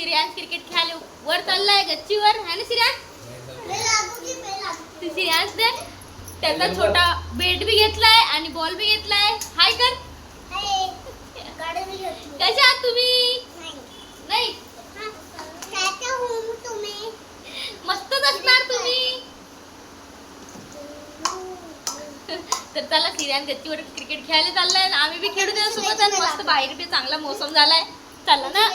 सिरियान cricket खेळायला वर चाललाय गच्चीवर है ना सिरियान तू सिरियास दे त्यांना छोटा बेट बी घेतलाय आणि बॉल बी घेतलाय हाय कर कशा आहात तुम्ही नाही मस्तच असणार तुम्ही तर त्याला सिरियान गच्चीवर क्रिकेट खेळायला चाललाय आम्ही बी खेळू त्याच्या सोबत मस्त बाहेर बी चांगला मौसम झालाय चालला ना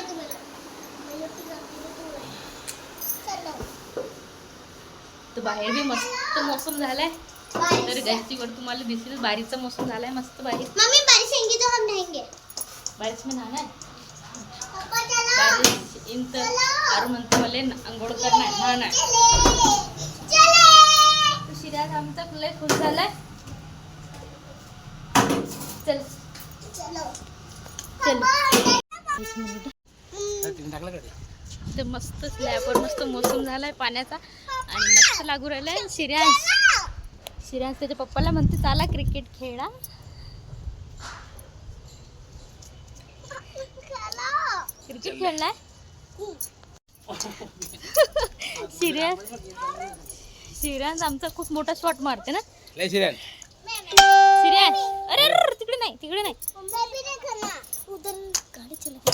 बाहेर बी मस्त मौसम झालाय तरी तर गॅसचीवर तुम्हाला दिसेल बारीकचा मौसम झालाय मस्त बाहेर मम्मी बारिश होगी तो हम नहाएंगे बारिश में नहाना है बारिश इन तर और म्हणतो मला अंघोळ करणार नहाणार शिराज आमचा लय खुश झालाय चल चल टाकलं का ते मस्त स्लॅबवर मस्त मोसम झाला आहे पाण्याचा आणि मस्त लागू राहिला आहे शिर्यांश शिर्यांश त्याच्या पप्पाला म्हणते चाला क्रिकेट खेळा क्रिकेट खेळलाय सिरियस शिरांश आमचा खूप मोठा शॉट मारते ना सिरियस सिरियस अरे तिकडे नाही तिकडे नाही गाडी चला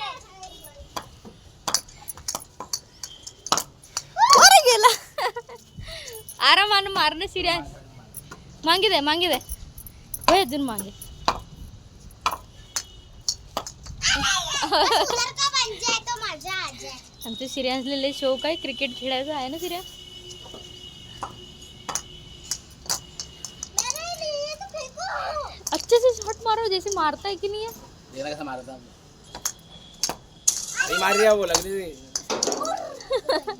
ನಾನು ಮಾರನೇ ಸೀರೆ ಮಾಂಗಿದೆ ಮಾಂಗಿದೆ ಓಯ್ ಅದನ್ನ ಮಾಂಗೆ आमच्या सिरियांसले लय शौक आहे क्रिकेट खेला है ना सीरिया अच्छे से शॉट मारो जैसे मारता है कि नहीं है मारता मार दिया वो लग रही थी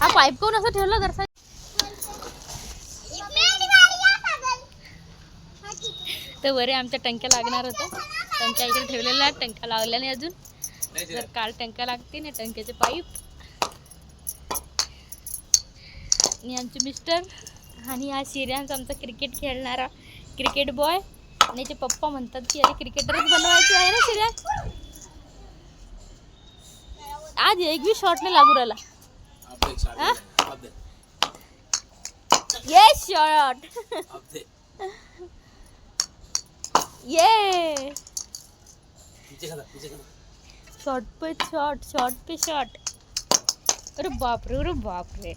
हा पाईप कोण असं ठेवलं जर तर बरे आमच्या टंक्या लागणार होत्या टंक्या इकडे ठेवलेल्या आहेत टंक्या लावल्या नाही अजून तर काल टंक्या लागते ना टंक्याचे पाईप आणि आमचे मिस्टर आणि हा सिरियन्स आमचा क्रिकेट खेळणारा क्रिकेट बॉय आणि ते पप्पा म्हणतात की अरे क्रिकेटरच बनवायचे आहे ना शिर्या आज एक बी शॉट नाही लागू राहिला Huh? Yes, you're out. ये शॉट पे शॉट शॉट पे शॉट अरे बाप रे अरे बाप रे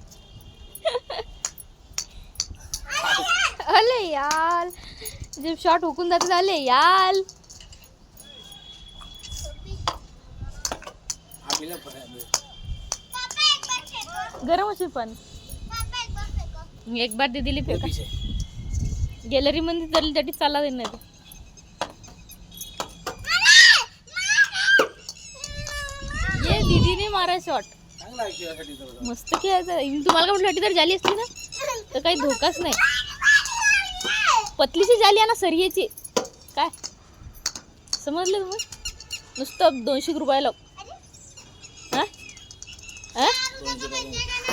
अले यार जब शॉट हुकून जाते तो झाले यार आम्ही गरम अशी पण एक बार दिली फेका गॅलरी मध्ये चालली त्याची चालला देणार ये दीदीने मारा शॉट मस्त खेळायचं तुम्हाला काय म्हटलं तर झाली असती ना तर काही धोकाच नाही पतलीची झाली आहे ना सरियेची काय समजलं तुम्ही नुसतं दोनशे रुपयाला हाँ?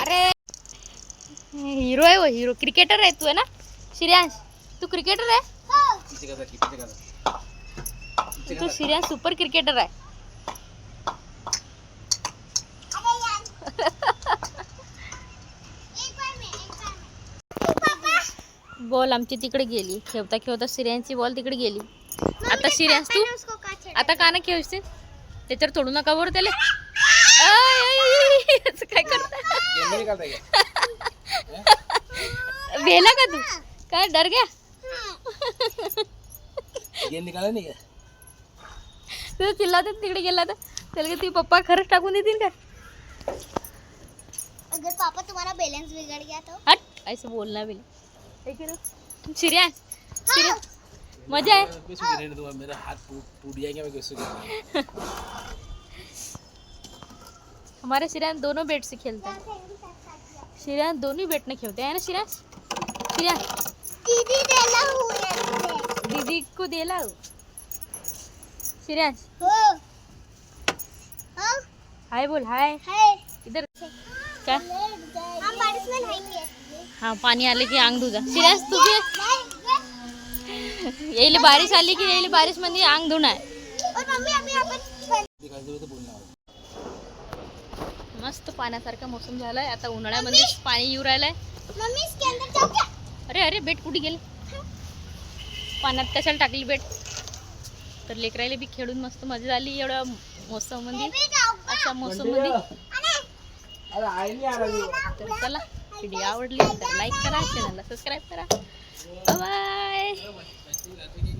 अरे हीरो है वो हीरो क्रिकेटर है तू है ना श्रेयांश तू क्रिकेटर है तू श्रेयांश सुपर क्रिकेटर है बॉल आम तिकडे गेली खेवता खेळता श्रेयांची बॉल तिक गेली आता श्रेयांश तू आता का ना खेळशील त्याच्यावर तोडू नका बरं त्याला अय, अय, अय. असं का तू कर डर गया गेंद निकाला नहीं का तू तो चिल्ला दे तिकडे गेला चल तर तू पापा पप्पा टाकू नहीं दिन का अगर पापा तुम्हारा बैलेंस बिगड़ गया तो हट ऐसे बोलना भी नहीं एक रुक चिरिया चिरिया मजा है तो दूंगा मेरा हाथ टूट जाएगा मैं कैसे हमारे सिरान दोनों बेट से खेलते हैं सिरान दोनों बेट ने खेलते हैं ना सिरान सिरान दीदी देला हूँ दीदी को देला हूँ सिरान हाँ। हाय बोल हाय हाय इधर क्या हम बारिश में नहाएंगे हाँ पानी आले की आंग तू भी यही ले बारिश आली की यही ले बारिश में नहीं आंग है और मम्मी अभी दिखाई दे तो बोलना मस्त पाण्यासारखा मोसम झालाय आता उन्हाळ्यामध्ये पाणी येऊ राहिलंय अरे अरे बेट कुठे गेल पाण्यात कशाला टाकली बेट तर लेकरायला बी खेळून मस्त मजा झाली एवढ्या मोसम मध्ये अशा मोसम मध्ये तर चला व्हिडिओ आवडली तर लाईक करा चॅनलला सबस्क्राईब करा बाय